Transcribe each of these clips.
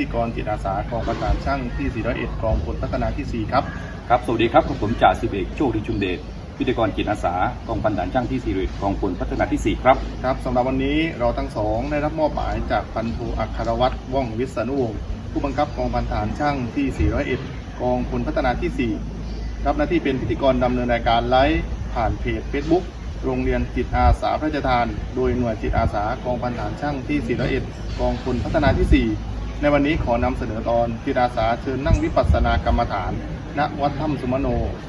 ธีกรจิตอาสากองประสานช่างที่ 401กองพลพัฒนาที่ 4 ครับ ครับ สวัสดีครับผมจ่าสิบเอกโชคดีชุมเดชพิธีกรจิตอาสากองพันฐานช่างที่สี่ริกองพลพัฒนาที่ 4 ครับ ครับสำหรับวันนี้เราทั้งสองได้รับมอบหมายจากพันโทอัครวัตรว่องวิษณุวงศ์ผู้บังคับกองพันฐานช่างที่ 401 กองพลพัฒนาที่ 4 รับหน้าที่เป็นพิธีกรดำเนินรายการไลฟ์ผ่านเพจ Facebook โรงเรียนจิตอาสาพระราชทาน โดยหน่วยจิตอาสากองพันฐานช่างที่ 401 กองพลพัฒนาที่ 4 ในวันนี้ขอนำเสนอตอนจิตอาสาเชิญนั่งวิปัสสนากรรมฐาน ณ วัดถ้ำสุมโน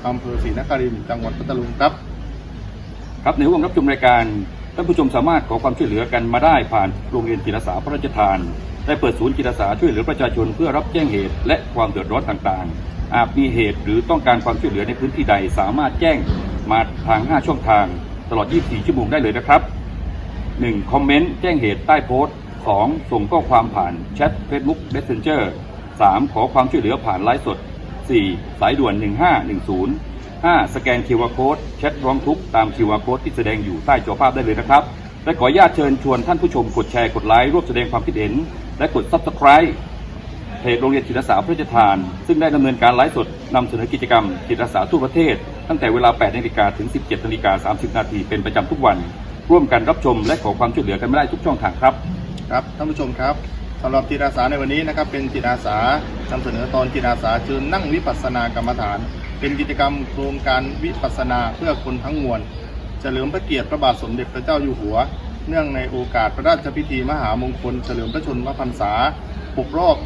อำเภอศรีนครินทร์จังหวัดพัทลุงครับ ครับในห่วงรับชมรายการท่านผู้ชมสามารถขอความช่วยเหลือกันมาได้ผ่านโรงเรียนจิตอาสาพระราชทาน ได้เปิดศูนย์จิตอาสาช่วยเหลือประชาชนเพื่อรับแจ้งเหตุ และความเดือดร้อนต่างๆ อาจมีเหตุหรือต้องการความช่วยเหลือในพื้นที่ใดสามารถแจ้งมาทาง 5 ช่องทาง ตลอด 24 ชั่วโมงได้เลยนะครับ 1. คอมเมนต์แจ้งเหตุใต้โพสต์ 2. ส่งข้อความผ่านแชท Facebook Messenger 3. ขอความช่วยเหลือผ่านไลฟ์สด 4. สายด่วน 1510 5. สแกน QR Code แชทร้องทุกข์ตาม QR Code ที่แสดงอยู่ใต้จอภาพได้เลยนะครับ และขออนุญาตเชิญชวนท่านผู้ชมกดแชร์กดไลค์ร่วมแสดงความคิดเห็น และกด Subscribe เพจโรงเรียนจิตอาสาพระราชทาน ซึ่งได้ดำเนินการไลฟ์สดนำเสนอกิจกรรมจิตอาสาทั่วประเทศ ตั้งแต่เวลา 8 นาฬิกาถึง 17 นาฬิกา 30 นาทีเป็นประจำทุกวัน ร่วมกันรับชมและขอความช่วยเหลือกันไม่ได้ทุกช่องทางครับ ครับท่านผู้ชมครับสำหรับจิตอาสาในวันนี้นะครับเป็นจิตอาสานำเสนอตอนจิตอาสาเชิญนั่งวิปัสสนากรรมฐาน เป็นกิจกรรมโครงการวิปัสสนาเพื่อคนทั้งมวลเฉลิมพระเกียรติพระบาทสมเด็จพระเจ้าอยู่หัว เนื่องในโอกาสพระราชพิธีมหามงคล เฉลิมพระชนมพรรษา6รอบ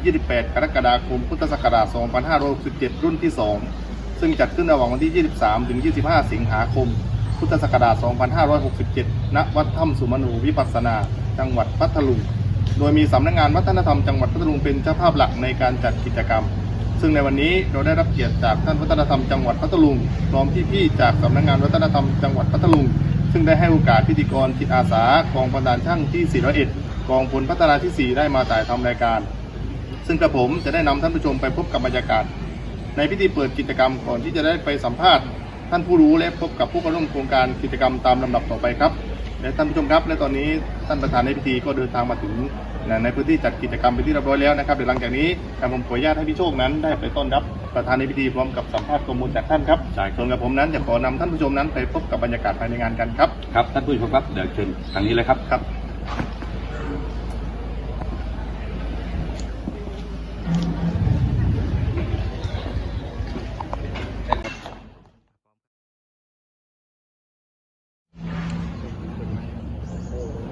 28 กรกฎาคมพุทธศักราช 2567 รุ่นที่ 2 ซึ่งจัดขึ้นระหว่างวันที่ 23 ถึง 25 สิงหาคม พุทธศักราช 2567 ณ วัดถ้ำสุมนูวิปัสสนา จังหวัดพัทลุง โดยมีสำนักงานวัฒนธรรมจังหวัดพัทลุงเป็นเจ้าภาพหลักในการจัดกิจกรรม ซึ่งในวันนี้เราได้รับเกียรติจากท่านวัฒนธรรมจังหวัดพัทลุงพร้อมพี่ๆจากสำนักงานวัฒนธรรมจังหวัดพัทลุง ซึ่งได้ให้โอกาสพิธีกรจิตอาสากองพันดานช่างที่ 401 กองพลพัฒนาที่ 4 ได้มาถ่ายทำรายการ ซึ่งกระผมจะได้นำท่านผู้ชมไปพบกับบรรยากาศ ในพิธีเปิดกิจกรรมก่อนที่จะได้ไปสัมภาษณ์ ท่านผู้รู้และพบกับผู้เข้าร่วมโครงการกิจกรรมตามลำดับต่อไปครับและท่านผู้ชมครับ และตอนนี้ท่านประธานในพิธีก็เดินทางมาถึงในพื้นที่จัดกิจกรรมเป็นที่เรียบร้อยแล้วนะครับเดี๋ยวหลังจากนี้ทางผมขออนุญาตให้พี่โชคนั้นได้ไปต้อนรับประธานในพิธีพร้อมกับสัมภาษณ์ข้อมูลจากท่านครับใช่ครับส่วนกับผมนั้นจะขอนำท่านผู้ชมนั้นไปพบกับบรรยากาศภายในงานกันครับครับท่านผู้ชมครับเดี๋ยวเชิญทางนี้เลยครับครับ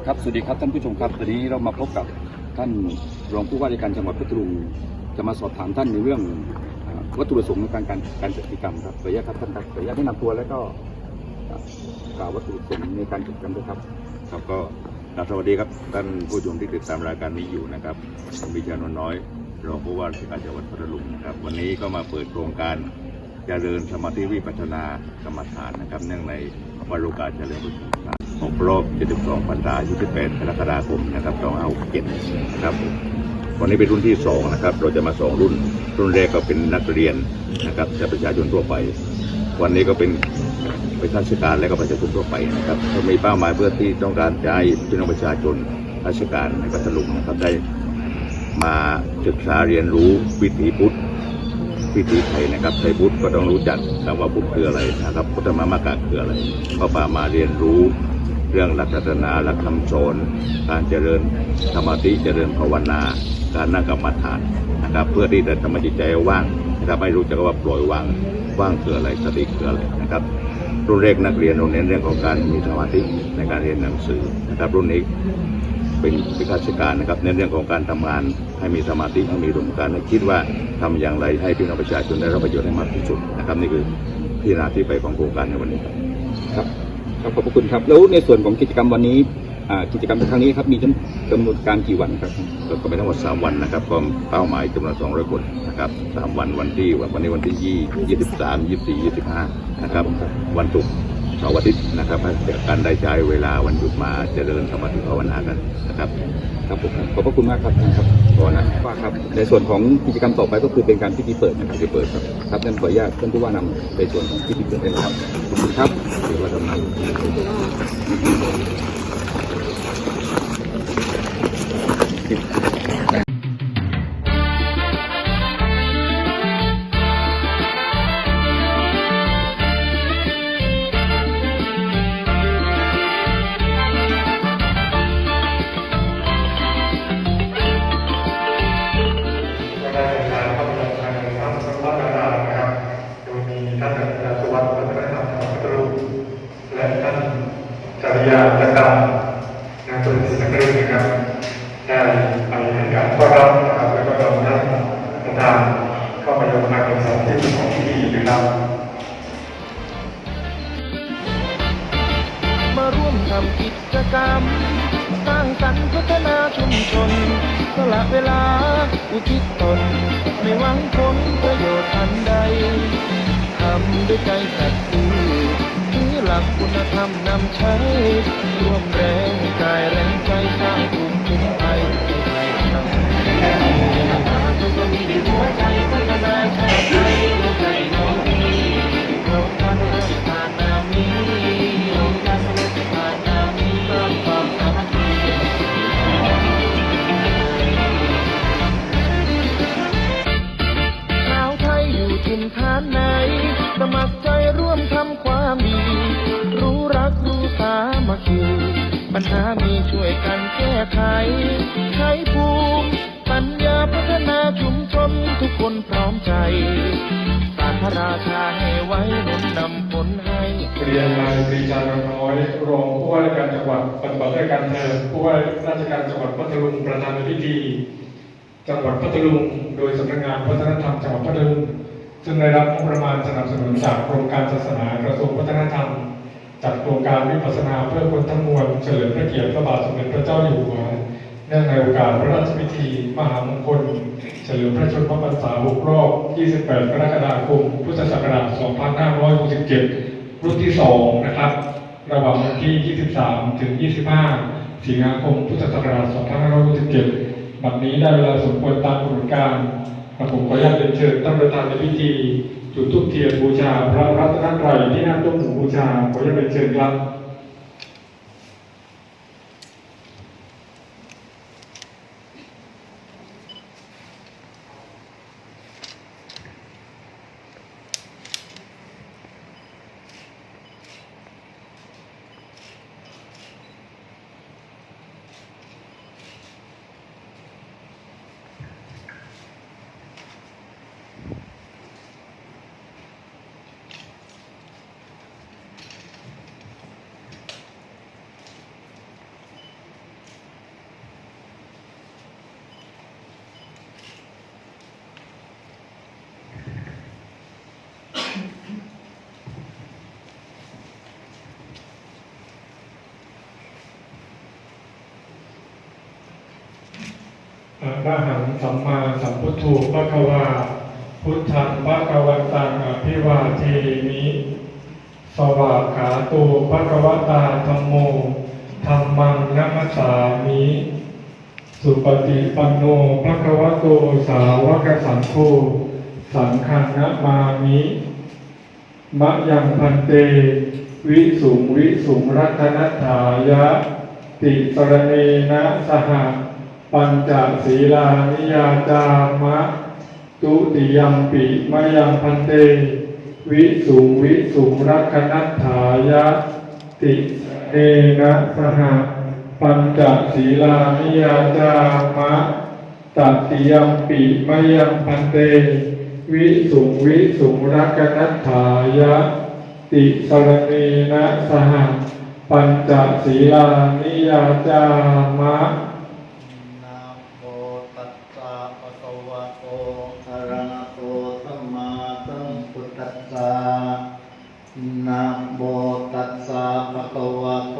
ครับสวัสดีครับท่านผู้ชมครับตอนนี้เรามาพบกับท่านรองผู้ว่าราชการจังหวัดพัทลุงจะมาสอบถามท่านในเรื่องวัตถุประสงค์ในการการการจัดกิจกรรมครับขออนุญาตครับท่านครับขออนุญาตแนะนำตัวแล้วก็กล่าววัตถุประสงค์ในการจัดกิจกรรมด้วยครับครับก็กราบสวัสดีครับท่านผู้ชมที่ติดตามรายการนี้อยู่นะครับผมวิชานนน้อยรองผู้ว่าราชการจังหวัดพัทลุงนะครับวันนี้ก็มาเปิดโครงการเจริญสมาธิวิปัสสนากรรมฐานนะครับ เนื่องในวันโอกาเฉลิมพระ ของรอบ 72พรรษา28กรกฎาคมนะครับ2567นะครับวันนี้เป็นรุ่นที่สองนะครับ เราจะมาสองรุ่น รุ่นแรกก็เป็นนักเรียนนะครับและประชาชนทั่วไป วันนี้ก็เป็นป็นข้าราชการและก็ประชาชนทั่วไปนะครับเรามีเป้าหมายเพื่อที่ต้องการจะให้พี่น้องประชาชนราชการในพัทลุงนะครับได้มาศึกษาเรียนรู้วิถีพุทธ วิถีไทยนะครับไทยพุทธก็ต้องรู้จักคำว่าพุทธคืออะไรนะครับพุทธมามากะคืออะไรก็มาะปามาเรียนรู้เรื่องหลักศาสนาหลักคำสอนการเจริญสมาธิเจริญภาวนา การนั่งกรรมฐานนะครับ เพื่อที่จะทำจิตใจว่างนะครับให้รู้จักว่าปล่อยวางว่างคืออะไรสติคืออะไรนะครับ รุ่นแรกนักเรียนเราเน้นเรื่องของการมีสมาธิในการเรียนหนังสือนะครับรุ่นนี้ เป็นวิชาการนะครับเน้นเรื่องของการทำงานให้มีสมาธิให้มีอุดมการณ์และคิดว่าทำอย่างไรให้พี่น้องประชาชนได้รับประโยชน์ให้มากที่สุดนะครับนี่คือที่นาที่ไปของโครงการในวันนี้ครับครับครับขอบพระคุณครับแล้วในส่วนของกิจกรรมวันนี้อ่ากิจกรรมในครั้งนี้ครับมีกำหนดการกี่วันครับก็ก็ไปทั้งหมด 3 วันนะครับก็เป้าหมายจำนวน200คนนะครับสามวันวันที่วันนี้วันที่20 23 24 25 นะครับ วันศุกร์เสาร์อาทิตย์นะครับให้การได้ใช้เวลาวันหยุดมาเจริญสมาธิภาวนากันนะครับครับผมขอบพระคุณมากครับครับขอนะว่าครับ ในส่วนของกิจกรรมต่อไปก็คือเป็นการพิธีเปิดนะครับพิธีเปิดครับครับนั่นขออนุญาตท่านผู้ว่านำในส่วนของพิธีเปิดได้เลยครับขอบคุณครับเดี๋ยวว่าทำงาน มทำกิจกรรม สร้างสรรค์พัฒนาชุมชนสละเวลาอุทิศตน ไม่หวังผลประโยชน์อันใดทำด้วยใจสัตย์ซื่อถือหลักคุณธรรมนำใช้ร่วมแรงกายแรงใจสร้างภูมิคุ้มภัยให้ไทยทำทุกคนมีหัวใจพัฒนาชาติไทยหัวใจน้อง คคีปัญหามีช่วยกันแก้ไข ใช้ภูมิปัญญาพัฒนาชุมชนทุกคนพร้อมใจสารพระราชาให้ไว้หนุนนำผลให้เรียนนายปรีชาน้อย รองผู้ว่าราชการจังหวัดปฏิบัติราชการแทนผู้ว่าราชการจังหวัดพัทลุงประธานในพิธี จังหวัดพัทลุง โดยสำนักงานวัฒนธรรมจังหวัดพัทลุงซึ่งได้รับงบประมาณสนับสนุนจากกรมการศาสนากระทรวงวัฒนธรรม จัดโครงการวิปัสสนาเพื่อคนทั้งมวลเฉลิมพระเกียรติพระบาทสมเด็จพระเจ้าอยู่หัวเนื่องในโอกาสพระราชพิธี มหามงคล เฉลิมพระชนมพรรษา6รอบ 28 กรกฎาคม พุทธศักราช 2567 รุ่นที่ 2 นะครับ ระหว่างวันที่ 23 ถึง 25 สิงหาคม พุทธศักราช 2567 บัดนี้ได้เวลาสมควรตามกำหนดการกระผมขออนุญาตเรียนเชิญท่านประธานในพิธี จุดทุกเทียนบูชาพระรัตนตรัยที่หน้าต้นหมูบูชาขออนุญาตเป็นเชิญครับ ระหังสัมมาสัมพุทโธพระกวา พุทธังพระกวันตังอภิวาเทมิสวากขาโตพระกวตาธรรมโมธรรมังนัมสามิสุปฏิปันโนพระกวโตสาวกสังโฆสังฆังนะมามิมะยังพันเต วิสุงวิสุงรัตนัฏฐายะ ติสรเนนะสห ปัญจศีลานิยาจามะ ตุติยมปิมะยังพันเต วิสุงวิสุงรักนัฏฐายะ ติเนนะสหปัญจศีลานิยาจามะตติยมปิมะยังพันเต วิสุงวิสุงรักนัฏฐายะ ติสรเนนะสหปัญจศีลานิยาจามะนะโมตัสสะ ภะคะวะโตอะระหะโตสัมมาสัมพุทธัสสะนะโมตัสสะภะคะวะโต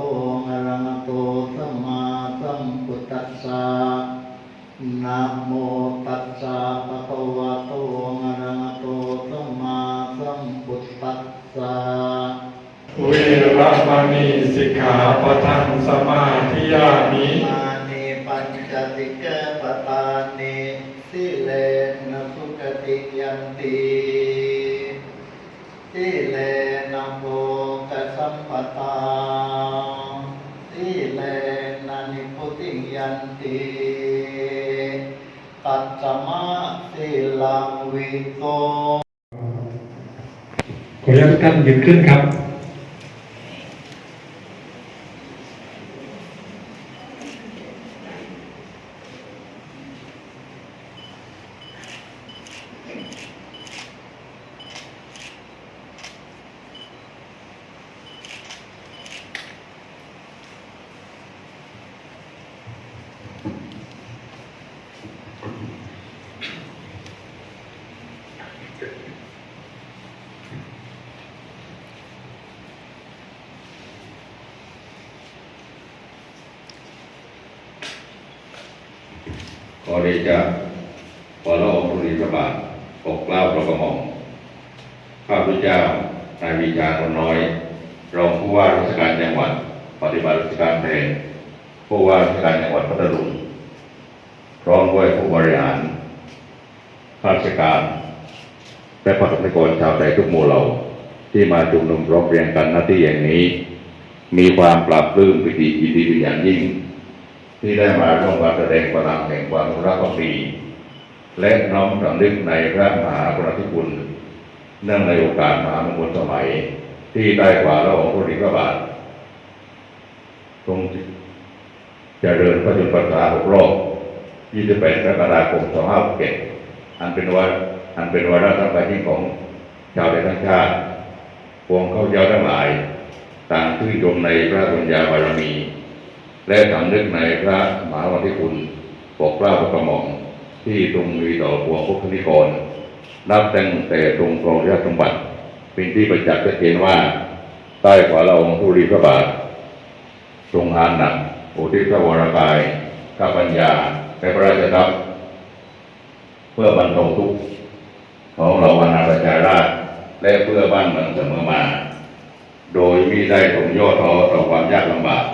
อะระหะโตสัมมาสัมพุทธัสสะนะโมตัสสะภะคะวะโตอะระหะโตสัมมาสัมพุทธัสสะเวรมณีสิกขาปะทังสมาธิยามิ ตังทิเลนนิพุติยันติตัจจมะสิลังวิโสขออนุญาตกท่ายืนขึ้นครับ อเดชะขอละอองธุลีพระบาทปกเกล้าประกระหม่อมข้าพเจ้านายวิชาคนน้อย รองผู้ว่าราชการจังหวัด ปฏิบัติราชการแทนผู้ว่าราชการจังหวัดพัทลุงพร้อมด้วยผู้บริหารข้าราชการและประสบนิกรชาวไทยทุกหมู่เหล่าที่มาชุมนุมร้องเรียนกันหน้าที่อย่างนี้ มีความปรับปลื้มปิติยินดีเป็นอย่างยิ่ง ที่ได้มาร่วมกันแสดงพลังแห่งความรักความดีและน้อมสำนึกในพระมหากรุณาธิคุณเนื่องในโอกาสมหามงคลสมัย ที่ได้กว่าละอองธุลีพระบาททรงเจริญพระชนมพรรษาหกรอบ28กรกฎาคม2567อันเป็นวันอันเป็นวาระสำคัญยิ่ของชาวไทยทั้งชาติพวงเข้าเย้าทั้งหลาย ต่างชื่นชมในพระบุญญาบารมี และสำนึกในพระมหาวธิคุณปกเกล้าประกระหม่อมที่ทรงมีต่อปวงพุทธนิกร นับตั้งแต่ทรงครองราชสมบัติเป็นที่ประจักษ์ชัดเจนว่า ใต้ขวาเราองค์ธุลีพระบาททรงหานหนักอุทิศพระวรกายข้าปัญญาและพระราชทัพเพื่อบรรเทาทุกข์ของเราอาณาประชาราชและเพื่อบ้านเมืองเสมอมา โดยมิได้ทรงย่อท้อต่อความยากลำบาก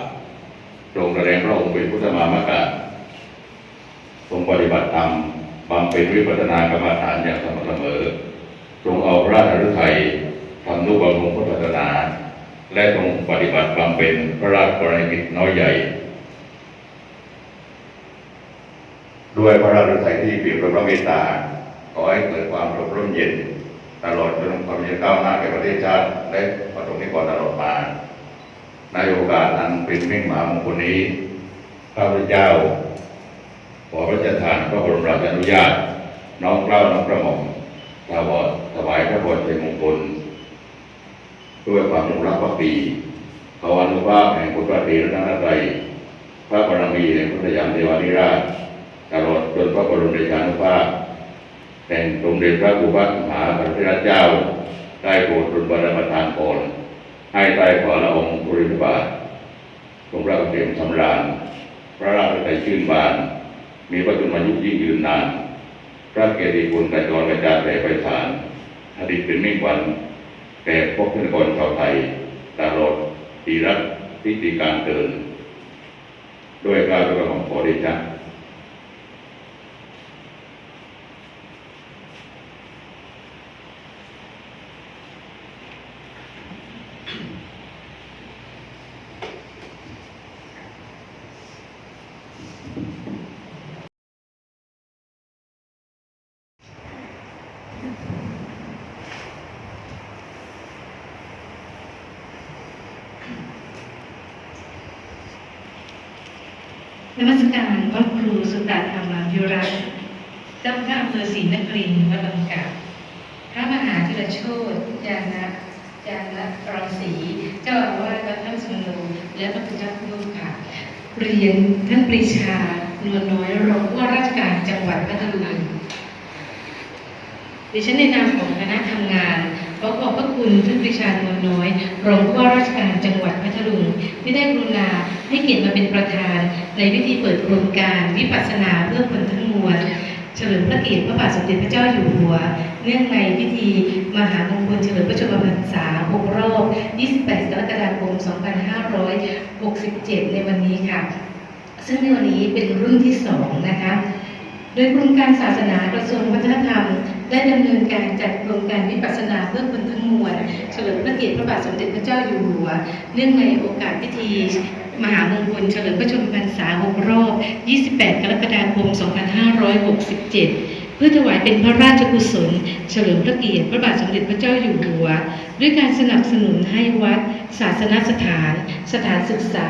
ทรงแสดงพระองค์เป็นพุทธมามกะทรงปฏิบัติธรรมบำเพ็ญวิปัสสนากรรมฐานอย่างสม่ำเสมอทรงเอาพระราชฤทัยทำนุบำรุงพุทธศาสนา และทรงปฏิบัติบำเพ็ญพระราชกรณียกิจน้อยใหญ่ ด้วยพระราชฤทัยที่เปี่ยมด้วยพระเมตตาขอให้เกิดความร่มร่มเย็น ตลอดจนความเจริญก้าวหน้าแก่ประเทศชาติและประสบนิกรตลอดมา ในโอกาสอันเป็นมิ่งมามงคลนี้ข้าพเจ้า ขอพระราชทานพระบรมราชานุญาต น้อมเกล้าน้อมกระหม่อมถวายถวายพระพรชัยมงคลด้วยความจงรักภักดีขออนุภาพแห่งพุทธเถรนตรัยพระบารมีแห่งพุทธยามเทวาธิราชตลอดจนพระบรมเดชานุภาพแห่งสมเด็จพระบุพมหาสังฆราชเจ้า ได้โปรดรุนบารมทานก่อน ให้ใต้ขอละองค์ปริบาททรงพระเกษมสำราญ พระราชใจชื่นบาน มีพระชนมายุยิ่งยืนนาน พระเกียรติคุณกระจรกระจายแผ่ไพศาลอดีตเป็นมิ่งวันแก่พวกเพื่อนคนชาวไทยตลอดปีรักพิธีการเกิน ด้วยกล้ารด้วยของขอเดชะ น มัสการพระครูสุตตธรรมาภิรัตน์เจ้าพระอำเภอศรีนครินทร์วัดบางกาพระมหาธีรโชตจานะจานะรังสี เจ้าอาวาสวัดท่าสมโนและพระพุทธรูปค่ะ เรียนท่านปรีชานวลน้อยรองผู้ว่าราชการจังหวัดพัทลุงดิฉันในนามของคณะทำงาน ขอขอบพระคุณท่านปริชานวลน้อย รองผู้ว่าราชการจังหวัดพัทลุงที่ได้กรุณาให้เกียรติมาเป็นประธาน ในพิธีเปิดโครงการวิปัสสนาเพื่อคนทั้งมวลเฉลิมพระเกียรติพระบาทสมเด็จพระเจ้าอยู่หัว เนื่องในพิธีมหามงคลเฉลิมพระชนมพรรษา6รอบ 28 กรกฎาคม 2567 ในวันนี้ค่ะ ซึ่งในวันนี้เป็นรุ่นที่สองนะคะ โดยกรมการศาสนากระทรวงวัฒนธรรม ได้ดำเนินการจัดโครงการวิปัสสนาเพื่อคนทั้งมวลเฉลิมพระเกียรติพระบาทสมเด็จพระเจ้าอยู่หัว เนื่องในโอกาสพิธีมหามงคลเฉลิมพระชนมพรรษา6รอบ 28 กรกฎาคม 2567 เพื่อถวายเป็นพระราชกุศล เฉลิมพระเกียรติพระบาทสมเด็จพระเจ้าอยู่หัว ด้วยการสนับสนุนให้วัด ศาสนสถาน สถานศึกษา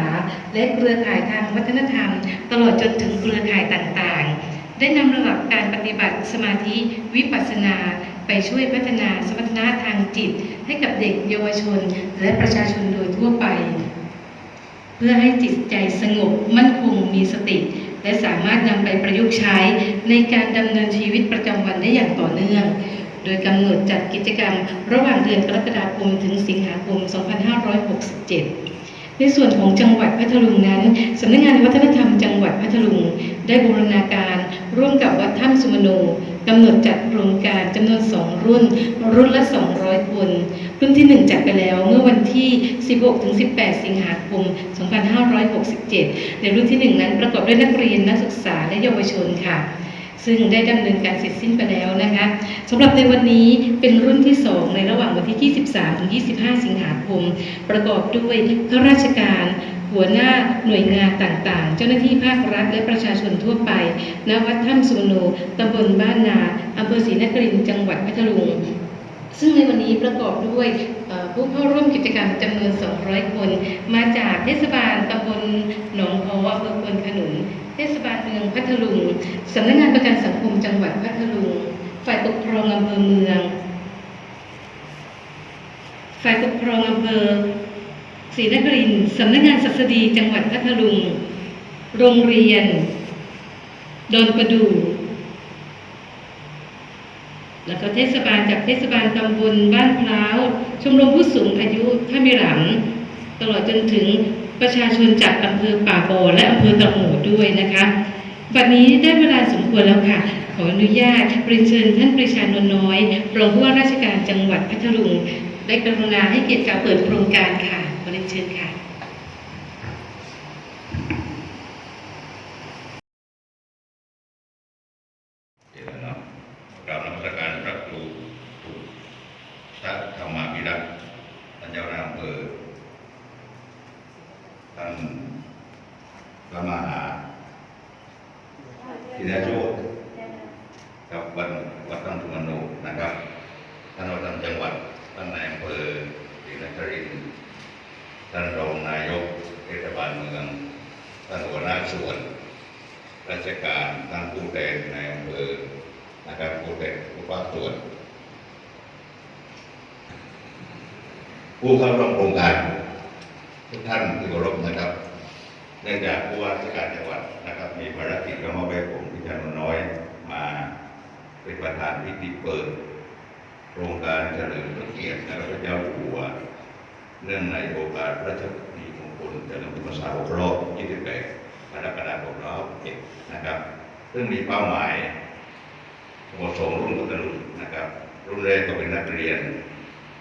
และเครือข่ายทางวัฒนธรรม ตลอดจนถึงเครือข่ายต่างๆ ได้นำระดับการปฏิบัติสมาธิวิปัสสนาไปช่วยพัฒนาสมรรถนะทางจิต ให้กับเด็กเยาวชน และประชาชนโดยทั่วไป เพื่อให้จิตใจสงบมั่นคงมีสติ และสามารถนำไปประยุกต์ใช้ในการดำเนินชีวิตประจำวันได้อย่างต่อเนื่อง โดยกำหนดจัดกิจกรรม ระหว่างเดือนกรกฎาคมถึงสิงหาคม 2567ในส่วนของจังหวัดพัทลุงนั้น สำนักงานวัฒนธรรมจังหวัดพัทลุง ได้บูรณาการ ร่วมกับวัดถ้ำสุมโนกำหนดจัดโครงการจำนวน 2 รุ่น รุ่นละ 200 คน รุ่นที่ 1 จัดไปแล้วเมื่อวันที่ 16-18 สิงหาคม 2567 ในรุ่นที่ 1 นั้นประกอบด้วยนักเรียนนักศึกษาและเยาวชนค่ะซึ่งได้ดำเนินการเสร็จสิ้นไปแล้วนะคะสำหรับในวันนี้เป็นรุ่นที่ 2 ในระหว่างวันที่ 23 ถึง 25 สิงหาคม ประกอบด้วยข้าราชการ หัวหน้าหน่วยงานต่างๆ เจ้าหน้าที่ภาครัฐและประชาชนทั่วไปณวัดถ้ำสุโนตำบลบ้านนาอำเภอศรีนครินทร์จังหวัดพัทลุงซึ่งในวันนี้ประกอบด้วยผู้เข้าร่วมกิจกรรมจำนวน 200 คน มาจากเทศบาลตำบลหนองพออำเภอควนขนุน เทศบาลเมืองพัทลุง สำนักงานประกันสังคมจังหวัดพัทลุง ฝ่ายปกครองอำเภอเมือง ฝ่ายปกครองอำเภอ ศรีนครินสำนักงานศัสดีจังหวัดพัทลุง โรงเรียน ดอนประดู่แล้วก็เทศบาลจากเทศบาลตำบลบ้านพร้าว ชมรมผู้สูงอายุท่ามิหลัง ตลอดจนถึงประชาชนจากอำเภอป่าบอและอำเภอตะโหมด้วยนะคะบัดนี้ได้เวลาสมควรแล้วค่ะ ขออนุญาตเรียนเชิญท่านปริชานนน้อย รองผู้ว่าราชการจังหวัดพัทลุง ได้กรุณาให้เกียรติการเปิดโครงการค่ะ เรียนเชิญค่ะเจตนากราบนมัสการพระครูถูกพระธรรมาภิรักษ์ท่านเจ้าหน้าอำเภอท่านพระมหาธิดาโชตกับวัดวัดตั้งทุมโนนะครับท่านวัดตั้งจังหวัดท่านนายอำเภอ ท่านรองนายกเทศบาลเมืองท่านหัวหน้าส่วน ราชการท่านผู้แทนในอำเภอนะครับผู้แทนผู้ภาคส่วน ผู้เข้าร่วมโครงการทุกท่านที่เคารพนะครับเนื่องจากผู้ว่าราชการจังหวัดนะครับ มีภารกิจก็มอบให้ผมพิจารณน้อยมาเป็นประธานพิธีเปิด โครงการเฉลิมพระเกียรติพระเจ้าอยู่หัว เนื่องในโอกาสพระราชพิธีมงคลเฉลิมพระพรรษาครบรอบ28กรกฎาคม2567นะครับ ซึ่งมีเป้าหมายทั้งหมดสองรุ่นพัทลุงนะครับ รุ่นแรกก็เป็นนักเรียน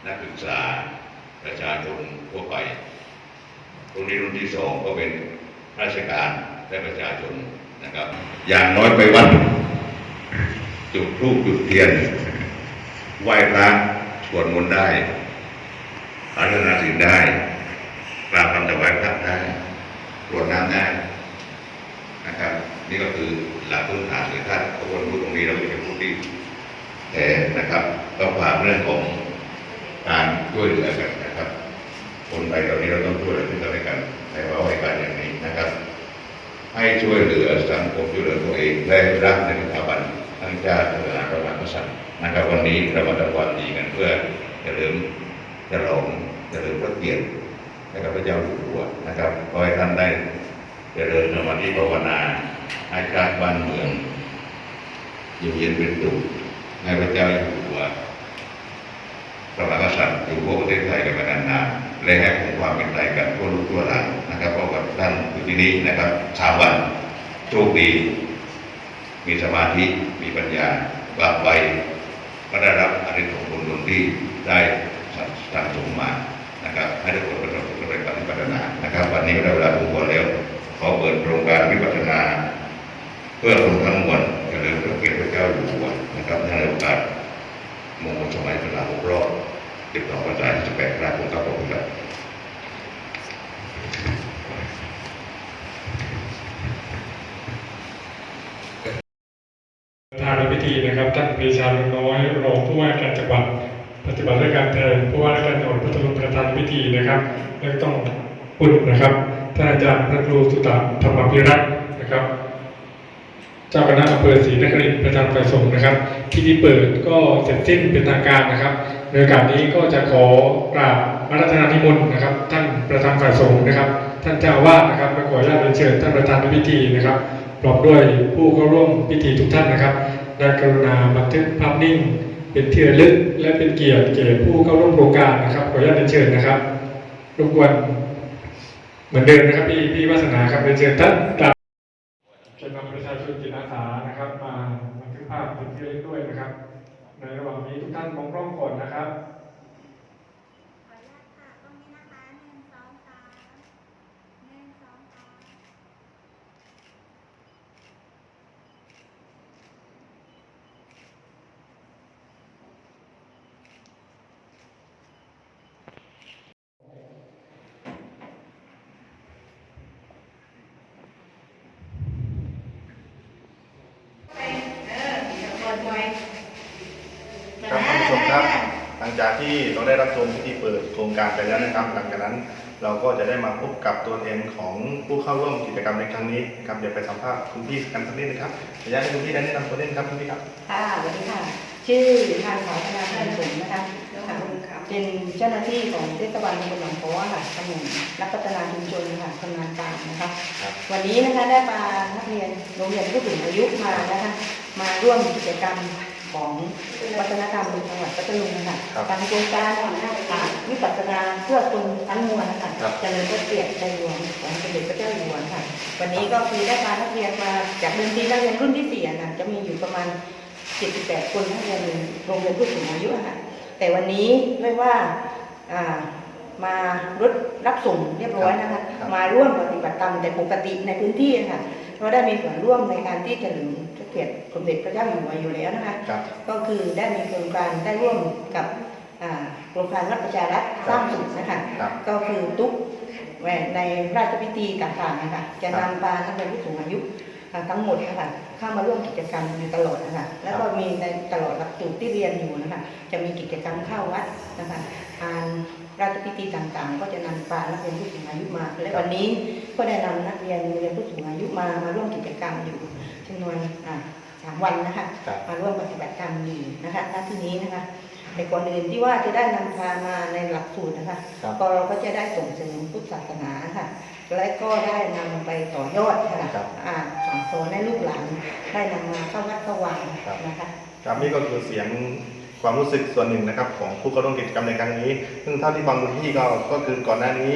นักศึกษาประชาชนทั่วไป รุ่นนี้รุ่นที่สองก็เป็นราชการและประชาชนนะครับ อย่างน้อยไปวัดจุดธูปจุดเทียนไหว้พระสวดมนต์ได้ อาราธนาศีลได้กราบคำถวายพระได้รวดน้ำได้นะครับ นี่ก็คือหลักพื้นฐานเลยถ้าทุกคนพูดตรงนี้เราก็จะพูดที่แทนนะครับก็ฝากเรื่องของการช่วยเหลือกันนะครับ คนไทยตอนนี้เราต้องช่วยเหลือกันและกันในภาวะเหตุการณ์อย่างนี้นะครับ ให้ช่วยเหลือสังคมช่วยเหลือตัวเองและรักในสถาบันทั้งชาติศาสนาพระมหากษัตริย์นะครับวันนี้เรามาทำความดีกันเพื่อเฉลิม ฉลองเฉลิมพระเกียรติให้กับพระเจ้าอยู่หัวนะครับขอให้ท่านได้เจริญสมาธิภาวนาให้ชาติบ้านเมืองอยู่เย็นเป็นสุขให้พระเจ้าอยู่หัวพระมหากษัตริย์อยู่ทั่วประเทศไทยกันมานานๆและให้คงความเป็นไทยกันทั่วลูกทั่วหลานนะครับเพราะกับท่านอยู่ที่นี้นะครับสามวันโชคดี มีสมาธิมีปัญญากลับไปก็ได้รับอริสงส์ผลบุญที่ได้ สั่งสมมานะครับให้ทุกคนประสบผลสำเร็จปฏิบัตินานะครับ วันนี้ก็ได้เวลาทุกคนแล้วขอเปิดโครงการวิปัสสนา เพื่อคนทั้งมวลเจริญพระเกียรติพระเจ้าอยู่หัวนะครับในโอกาสมงคลสมัยพระราหกรอบ12พรรษา28พระคมครับผมครับประธานในพิธีนะครับปรีชาลุน้อยรองผู้ว่าการจังหวัด ปฏิบัติราชการแทนผู้ว่าราชการจังหวัดพัทลุงประธานพิธีนะครับและต้องพูดนนะครับท่านอาจารย์พระครูสุตะธรรมพิรัตนะครับ เจ้าคณะอำเภอศรีนครินทร์ประธานฝ่ายสงฆ์นะครับพิธีเปิดก็เสร็จสิ้นเป็นทางการนะครับในโอกาสนี้ก็จะขอกราบพระรัตนานิมนต์นะครับ ท่านประธานฝ่ายสงฆ์นะครับ ท่านเจ้าวาสนะครับและขออนุญาตเรียนเชิญท่านประธานในพิธีนะครับพร้อมด้วยผู้เข้าร่วมพิธีทุกท่านนะครับได้กรุณาบันทึกภาพนิ่ง เป็นเที่รลึกและเป็นเกียรติแก่ผู้เข้าร่วมโครงการนะครับขออนุญาตเรียนเชิญนะครับรบกวนเหมือนเดิมนะครับพี่พี่วาสนาครับเป็นเชิญท่านกราบจะนำประชาชนจิตอาสานะครับ มาบันทึกภาพเป็นที่ระลึกด้วยนะครับ ในระหว่างนี้ทุกท่านมองกล้องก่อนนะครับ ขออนุญาตค่ะตรงนี้นะคะหนึ่งสองสามหนึ่งสองสาม ครับท่านผู้ชมครับ หลังจาก ที่เราได้รับชมพิธีเปิดโครงการไปแล้วนะครับ หลังจากนั้นเราก็จะได้มาพบกับตัวแทนของผู้เข้าร่วมกิจกรรมในครั้งนี้ครับเดี๋ยวไปสัมภาษณ์คุณพี่กันสักนิดนะครับขออนุญาตให้คุณพี่ได้แนะนำตัวเล่นครับคุณพี่ครับค่ะสวัสดีค่ะ ชื่อนางสาวธนาพันธ์สงนะคะค่ะเป็นเจ้าหน้าที่ของเทศบาลตำบลหนองโพค่ะตำแหน่งนักพัฒนาชุมชนค่ะชำนาญการนะคะครับวันนี้นะคะได้พานักเรียนโรงเรียนผู้สูงอายุมานะคะมาร่วมกิจกรรม ของวัฒนธรรมจังหวัดพัทลุงนะคะครับการโครงการอ่าวิปัสสนาเพื่อคนทั้งมวลนะคะครับเจริญพระเกียรติในหลวงของสมเด็จพระเจ้าอยู่หัวค่ะ วันนี้ก็คือได้พานักเรียนมาจากเดิมทีนักเรียนรุ่นที่สี่อะนะจะมีอยู่ประมาณ 78 คนนักเรียนโรงเรียนผู้สูงอายุอะค่ะแต่วันนี้ไม่ว่าอ่ามารถรับส่งเรียบร้อยนะคะครับมาร่วมปฏิบัติธรรมแต่ปกติในพื้นที่อะค่ะเราได้มีส่วนร่วมในการที่จะเฉลิมพระ เกียรติสมเด็จพระเจ้าอยู่หัวอยู่แล้วนะคะครับก็คือได้มีโครงการได้ร่วมกับอ่าโครงการรัฐประชารัฐสร้างสุขนะคะครับก็คือทุกในราชพิธีต่างๆนะคะจะครับนำพานักเรียนผู้สูงอายุอ่าทั้งหมดนะคะเข้ามาร่วมกิจกรรมอยู่ตลอดนะคะแล้วก็มีในตลอดหลักสูตรที่เรียนอยู่นะคะจะมีกิจกรรมเข้าวัดนะคะงานราชพิธีต่างๆ ก็จะนำพานักเรียนผู้สูงอายุมา และวันนี้ก็ได้นำนักเรียนโรงเรียนผู้สูงอายุมามาร่วมกิจกรรมอยู่ จำนวนอ่าสามวันนะคะครับมาร่วมปฏิบัติธรรมอยู่นะคะณที่นี้นะคะในก่อนอื่นที่ว่าจะได้นำพามาในหลักสูตรนะคะครับก็เราก็จะได้ส่งเสริมพุทธศาสนาค่ะ และก็ได้นำไปต่อยอดค่ะครับอ่าสั่งสอนให้ลูกหลานได้นำมาเข้าวัดเข้าวาครับนะคะครับนี่ก็คือเสียงความรู้สึกส่วนหนึ่งนะครับ ของผู้เข้าร่วมกิจกรรมในครั้งนี้ ซึ่งเท่าที่ฟังคุณพี่ก็ก็คือก่อนหน้านี้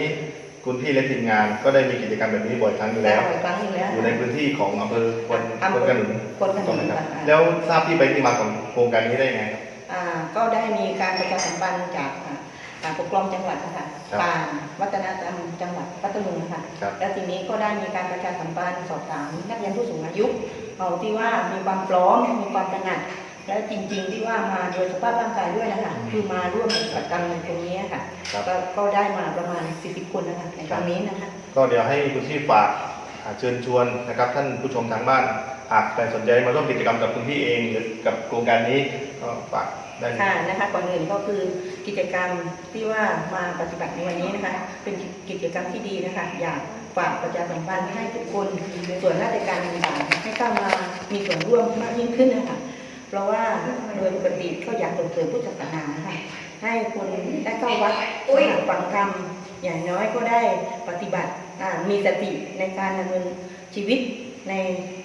คุณพี่และทีมงานก็ได้มีกิจกรรมแบบนี้บ่อยครั้งอยู่แล้ว บ่อยครั้งอยู่แล้ว อยู่ในพื้นที่ของอำเภอควนอำคเภวนอขนุนควนขนุนถูกไหมครับค่ะแล้วทราบที่ไปที่มาของโครงการนี้ได้ยังไงครับ อ่าก็ได้มีการประชาสัมพันธ์จากอ่าการปกครองจังหวัดนะคะครับผ่านวัฒนธรรมจังหวัดพัทลุงนะคะครับ แล้วทีนี้ก็ได้มีการประชาสัมพันธ์สอบถามนักเรียนผู้สูงอายุเอาที่ว่ามีความพร้อมมีความถนัด และจริงๆที่ว่ามาโดยสภาพร่างกายด้วยนะคะคือมาร่วมกิจกรรมในตรงนี้ค่ะครับก็ก็ได้มาประมาณ 40 คนนะคะในครั้งนี้นะคะ ก็เดี๋ยวให้คุณพี่ฝากอ่าเชิญชวนนะครับ ท่านผู้ชมทางบ้านหากใครสนใจมาร่วมกิจกรรมกับคุณพี่เองหรือกับโครงการนี้ก็ฝากได้เลยค่ะนะคะก่อนอื่นก็คือกิจกรรมที่ว่ามาปฏิบัติในวันนี้นะคะ เป็นกิจกรรมที่ดีนะคะอยากฝากประชาสัมพันธ์ให้ทุกคนส่วนราชการต่างๆให้เข้ามามีส่วนร่วมมากยิ่งขึ้นนะคะเพ ราะว่าโดยปกติก็อยากส่งเสริมพุทธศาสนาค่ะให้คนได้เข้าวัดฟังธรรมอย่างน้อยก็ได้ปฏิบัติอ่ามีสติในการดำเนินชีวิตใน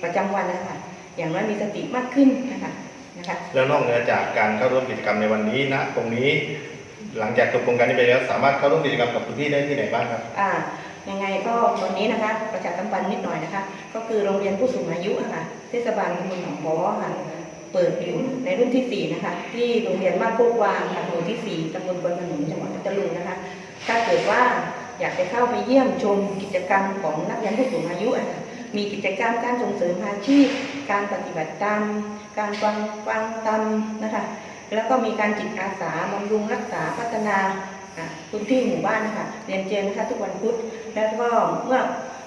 ประจำวันนะคะอย่างน้อยมีสติมากขึ้นนะคะนะคะแล้วนอกเหนือจากการเข้าร่วมกิจกรรมในวันนี้นะตรงนี้หลังจากจบโครงการนี้ไปแล้ว สามารถเข้าร่วมกิจกรรมกับคุณพี่ได้ที่ไหนบ้างครับอ่ายังไงก็วันนี้นะคะประชาสัมพันธ์นิดหน่อยนะคะ ก็คือโรงเรียนผู้สูงอายุอะค่ะเทศบาลตำบลหนองบอค่ะ เปิดอยู่ในรุ่นที่สี่นะคะ ที่โรงเรียนบ้านโคกวางค่ะหมู่ที่สี่ตำบลกวนขนุนจังหวัดพัทลุงนะคะ ถ้าเกิดว่าอยากจะเข้าไปเยี่ยมชมกิจกรรมของนักเรียนผู้สูงอายุอะมีกิจกรรมการส่งเสริมอาชีพ การปฏิบัติธรรมการฟังฟังธรรมนะคะ แล้วก็มีการจิตอาสาบำรุงรักษาพัฒนาพื้นที่หมู่บ้านนะคะเรียนเชิญนะคะทุกวันพุธ แล้วก็เมื่อ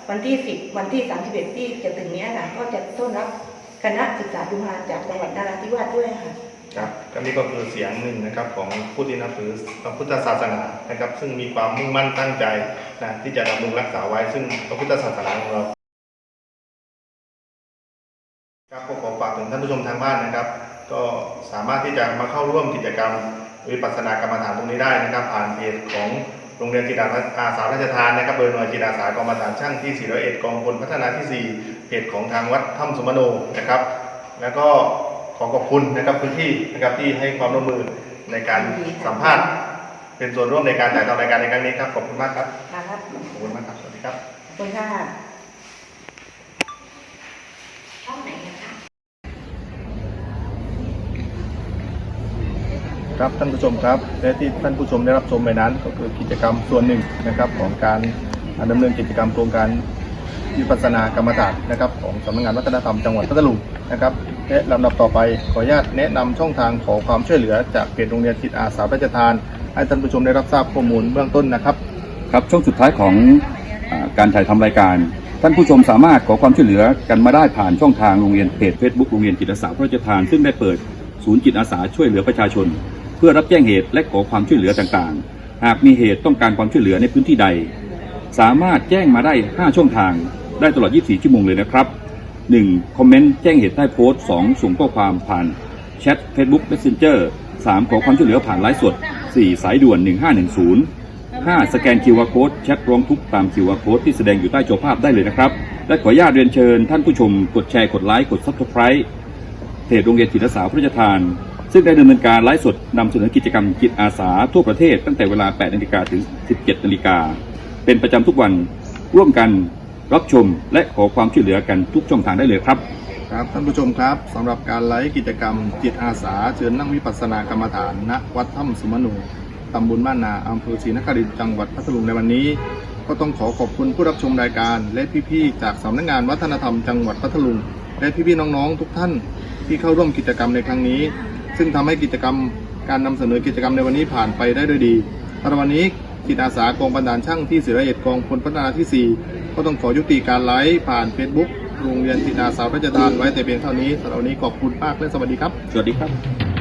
วันที่ 10 วันที่ 31 ที่จะถึงนี้ยค่ะก็จะต้อนรับ คณะศึกษาดุมาจากจังหวัดนราธิวาสด้วยค่ะครับก็นี่ก็คือเสียงหนึ่งนะครับของผู้ที่นับถือพระพุทธศาสนานะครับ ซึ่งมีความมุ่งมั่นตั้งใจนะที่จะดำรงรักษาไว้ซึ่งพระพุทธศาสนาของเราครับก็ขอฝากถึงท่านผู้ชมทางบ้านนะครับ ก็สามารถที่จะมาเข้าร่วมกิจกรรมวิปัสสนากรรมฐานตรงนี้ได้นะครับ ผ่านเพจของ รงเรียนจิตอาสาราชทานนะครับโดยหน่วยจิตอาสากองบัญชาช่างที่ 401 กองพลพัฒนาที่ 4 เพจของทางวัดถ้ำสมโนนะครับ แล้วก็ขอขอบคุณนะครับพื้นที่นะครับที่ให้ความร่วมมือในการสัมภาษณ์ เป็นส่วนร่วมในการถ่ายทำรายการในครั้งนี้ครับขอบคุณมากครับนะครับขอบคุณมากครับสวัสดีครับขอบคุณค่ะ ช่องไหนนะคะ ครับท่านผู้ชมครับและที่ท่านผู้ชมได้รับชมไปนั้น ก็คือกิจกรรมส่วนหนึ่งนะครับของการดำเนินกิจกรรมโครงการวิปัสสนากรรมฐานนะครับของสำนักงานวัฒนธรรมจังหวัดพัทลุงนะครับและลำดับต่อไปขออนุญาตแนะนำช่องทางขอความช่วยเหลือจากเพจโรงเรียนจิตอาสาพระราทานให้ท่านผู้ชมได้รับทราบข้อมูลเบื้องต้นนะครับครับช่วงสุดท้ายของอการถ่ายทำรายการท่านผู้ชมสามารถขอความช่วยเหลือกันมาได้ผ่านช่องทางโรงเรียนเพจ Facebook โรงเรียนจิตอาสาพระราชทาน ซึ่งได้เปิดศูนย์จิตอาสาช่วยเหลือประชาชน พื่อรับแจ้งเหตุและขอความช่วยเหลือต่างๆ หากมีเหตุต้องการความช่วยเหลือในพื้นที่ใด สามารถแจ้งมาได้ 5 ช่องทาง ได้ตลอด 24 ชั่วโมงเลยนะครับ 1. คอมเมนต์แจ้งเหตุใต้โพสต์ 2. ส่งข้อความผ่านแชท Facebook Messenger 3. ขอความช่วยเหลือผ่านไลฟ์สด 4. สายด่วน 1510 5. สแกน QR Code แชทร้องทุกตาม QR Code ที่แสดงอยู่ใต้จอภาพได้เลยนะครับ และขออนุญาตเรียนเชิญท่านผู้ชม กดแชร์ กดไลค์ กด Subscribe เพจโรงเรียนจิตอาสาพระราชทาน ซึ่งได้ดำเนินการไลฟ์สดนำเสนอกิจกรรมจิตอาสาทั่วประเทศตั้งแต่เวลา 8 นาฬิกาถึง 17 นาฬิกา เป็นประจำทุกวันร่วมกันรับชมและขอความช่วยเหลือกันทุกช่องทางได้เลยครับ ครับท่านผู้ชมครับสำหรับการไลฟ์กิจกรรม จิตอาสาเชิญนั่งวิปัสสนากรรมฐานณวัดถ้ำสุมโนตำบลบ้านนาอำเภอศรีนครินทร์จังหวัดพัทลุงในวันนี้ ก็ต้องขอขอบคุณผู้รับชมรายการ และพี่ๆจากสำนักงานวัฒนธรรมจังหวัดพัทลุงและพี่ๆน้องๆ ทุกท่านที่เข้าร่วมกิจกรรมในครั้งนี้ ซึ่งทำให้กิจกรรมการนำเสนอกิจกรรมในวันนี้ผ่านไปได้ด้วยดีสำหรับวันนี้จิตอาสากองบรรดาช่างที่ศิริเอตกองพลพัฒนาที่ 4 ก็ต้องขอยุติการไลฟ์ผ่าน Facebook โรงเรียนจิตอาสาพระราชทานไว้แต่เพียงเท่านี้สำหรับวันนี้ขอบคุณมากและสวัสดีครับ สวัสดีครับ